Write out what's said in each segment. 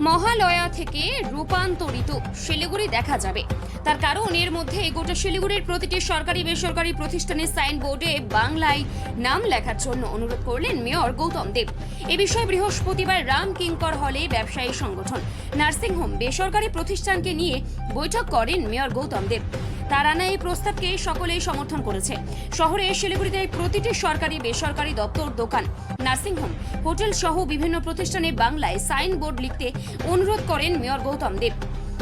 মহালয়া থেকে রূপান্তরিত শিলিগুড়ি দেখা যাবে। তার কারণ এর মধ্যে গোটা শিলিগুড়ির প্রতিটি সরকারি বেসরকারি প্রতিষ্ঠানের সাইনবোর্ডে বাংলায় নাম লেখার জন্য অনুরোধ করলেন মেয়র গৌতম দেব। এ বিষয়ে বৃহস্পতিবার রাম কিঙ্কর হলে ব্যবসায়ী সংগঠন নার্সিংহোম বেসরকারি প্রতিষ্ঠানকে নিয়ে বৈঠক করেন মেয়র গৌতম দেব। তার আনা এই প্রস্তাবকে সকলেই সমর্থন করেছে। শহরে শিলিগুড়িতে প্রতিটি সরকারি বেসরকারি দপ্তর দোকান নার্সিংহোম হোটেল সহ বিভিন্ন প্রতিষ্ঠানে বাংলায় সাইনবোর্ড লিখতে অনুরোধ করেন মেয়র গৌতম দেব।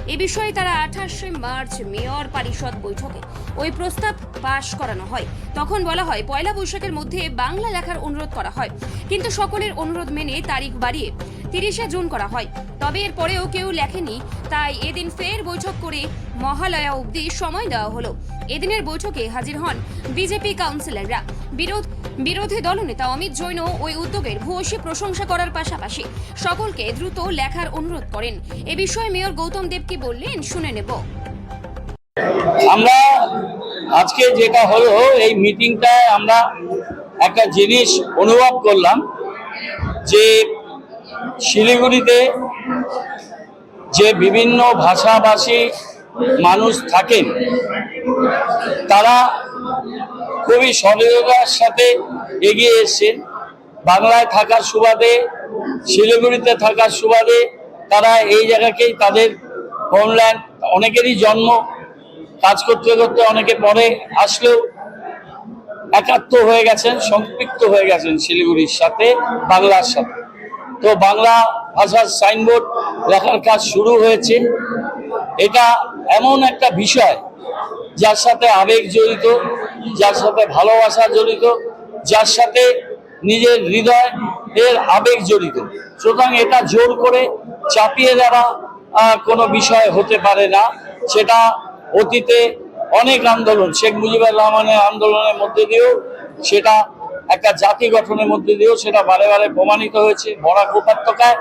এ বিষয়ে তারা আঠাশে মার্চ মেয়র পরিষদ বৈঠকে ওই প্রস্তাব পাশ করানো হয়। তখন বলা হয়, পয়লা বৈশাখের মধ্যে বাংলা লেখার অনুরোধ করা হয়। কিন্তু সকলের অনুরোধ মেনে তারিখ বাড়িয়ে তিরিশে জুন করা হয়। তবে এর পরেও কেউ লেখেনি। তাই এদিন ফের বৈঠক করে মহালয়া অবধি সময় দেওয়া হলো। এদিনের বৈঠকে হাজির হন বিজেপি কাউন্সিলররা। বিরোধ বিরোধী দলনেতা অমিত জৈন ওই উদ্যোগের ভূয়সী প্রশংসা করার পাশাপাশি সকলকে দ্রুত লেখার অনুরোধ করেন। এ বিষয়ে মেয়র গৌতম দেব কি বললেন, শুনে নেব। আমরা আজকে যেটা হলো, এই মিটিংটায় আমরা একটা জিনিস অনুভব করলাম যে শিলিগুড়িতে যে বিভিন্ন ভাষাভাষী মানুষ থাকেন, তারা খুবই সহযোগিতার সাথে এগিয়ে এসছেন। বাংলায় থাকার সুবাদে, শিলিগুড়িতে থাকার সুবাদে তারা এই জায়গাকেই তাদের হোমল্যান্ড অনেকেরই জন্ম, কাজ করতে করতে অনেকে পরে আসলেও একাত্ম হয়ে গেছেন, সম্পৃক্ত হয়ে গেছেন শিলিগুড়ির সাথে, বাংলার সাথে। তো বাংলা ভাষার সাইনবোর্ড লেখার কাজ শুরু হয়েছে। এটা এমন একটা বিষয় যার সাথে আবেগ জড়িত, যার সাথে ভালোবাসা জড়িত, যার সাথে নিজের হৃদয় এর আবেগ জড়িত। সুতরাং এটা জোর করে চাপিয়ে দেওয়া কোনো বিষয় হতে পারে না। সেটা অতীতে অনেক আন্দোলন, শেখ মুজিবুর রহমানের আন্দোলনের মধ্যে দিয়েও, সেটা একটা জাতি গঠনের মধ্যে দিয়েও, সেটা বারে বারে প্রমাণিত হয়েছে। বরাক উপত্যকায়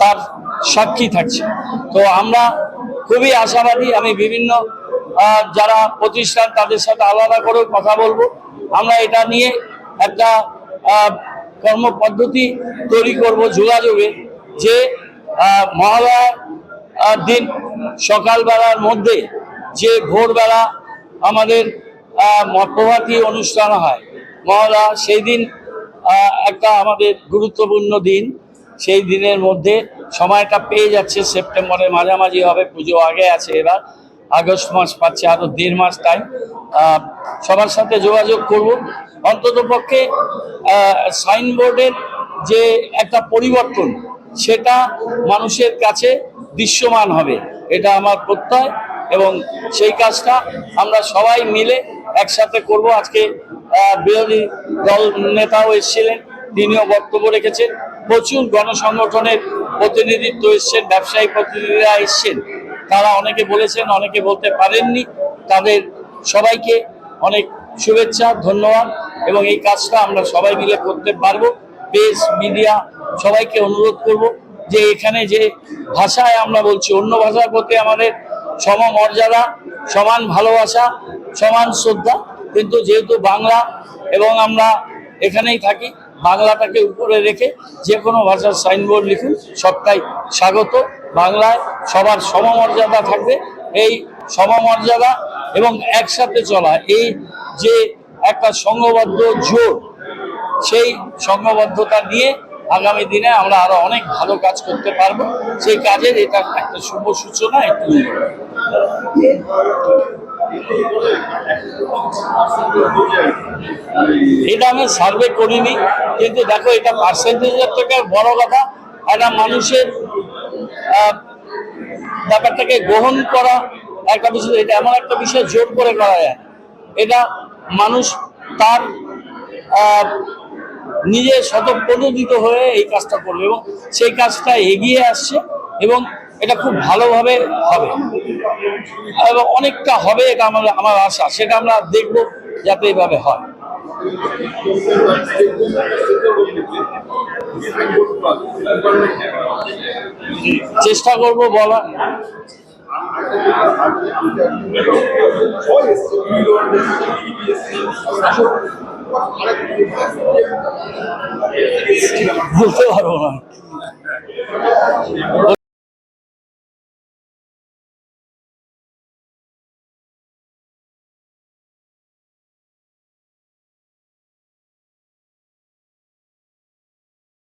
তার সাক্ষী থাকছে। তো আমরা খুবই আশাবাদী। আমি বিভিন্ন যারা প্রতিষ্ঠান তাদের সাথে আলাদা করেও কথা বলব। আমরা এটা নিয়ে একটা কর্মপদ্ধতি তৈরি করব যোগাযোগে যে মহালয়ার দিন সকালবেলার মধ্যে যে ভোরবেলা আমাদের প্রভাতী অনুষ্ঠান হয়, মহালয়া সেই দিন একটা আমাদের গুরুত্বপূর্ণ দিন। সেই দিনের মধ্যে সময়টা পেয়ে যাচ্ছে, সেপ্টেম্বরের মাঝামাঝি হবে, পুজো আগে আছে এবার, আগস্ট মাস পাচ্ছে আরও দেড় মাস টাইম সবার সাথে যোগাযোগ করব। অন্তত পক্ষে সাইনবোর্ডের যে একটা পরিবর্তন, সেটা মানুষের কাছে দৃশ্যমান হবে, এটা আমার প্রত্যয়। এবং সেই কাজটা আমরা সবাই মিলে একসাথে করব। আজকে বিরোধী দল নেতাও এসেছিলেন, তিনিও বক্তব্য রেখেছেন। প্রচুর গণসংগঠনের প্রতিনিধিত্ব এসছেন, ব্যবসায়ী প্রতিনিধিরা এসছেন। তারা অনেকে বলেছেন, অনেকে বলতে পারেননি। তাদের সবাইকে অনেক শুভেচ্ছা, ধন্যবাদ এবং এই কাজটা আমরা সবাই মিলে করতে পারব। প্রেস, মিডিয়া সবাইকে অনুরোধ করব যে এখানে যে ভাষায় আমরা বলছি, অন্য ভাষার প্রতি আমাদের সম মর্যাদা সমান ভালোবাসা, সমান শ্রদ্ধা, কিন্তু যেহেতু বাংলা এবং আমরা এখানেই থাকি বাংলাটাকে উপরে রেখে যে কোনো ভাষার সাইনবোর্ড লিখুন, সবটাই স্বাগত। বাংলায় সবার সমমর্যাদা থাকবে। এই সমমর্যাদা এবং একসাথে চলা, এই যে একটা সংঘবদ্ধ জোর, সেই সংঘবদ্ধতা নিয়ে আগামী দিনে আমরা আরও অনেক ভালো কাজ করতে পারব। সেই কাজের এটা একটা শুভ সূচনা, একটু এটা আমি সার্ভে করিনি, কিন্তু দেখো এটা পার্সেন্টেজের থেকে বড় কথা, একটা মানুষের ব্যাপারটাকে গ্রহণ করা, একটা বিষয়, এটা এমন একটা বিষয় জোর করে করা যায়। এটা মানুষ তার নিজে স্বতঃপ্রণোদিত হয়ে এই কাজটা করবে এবং সেই কাজটা এগিয়ে আসছে এবং এটা খুব ভালোভাবে হবে। এবং অনেকটা হবে এটা আমার আমার আশা। সেটা আমরা দেখব যাতে এইভাবে হয়। চেষ্টা করব বলা। বলতে পারব না।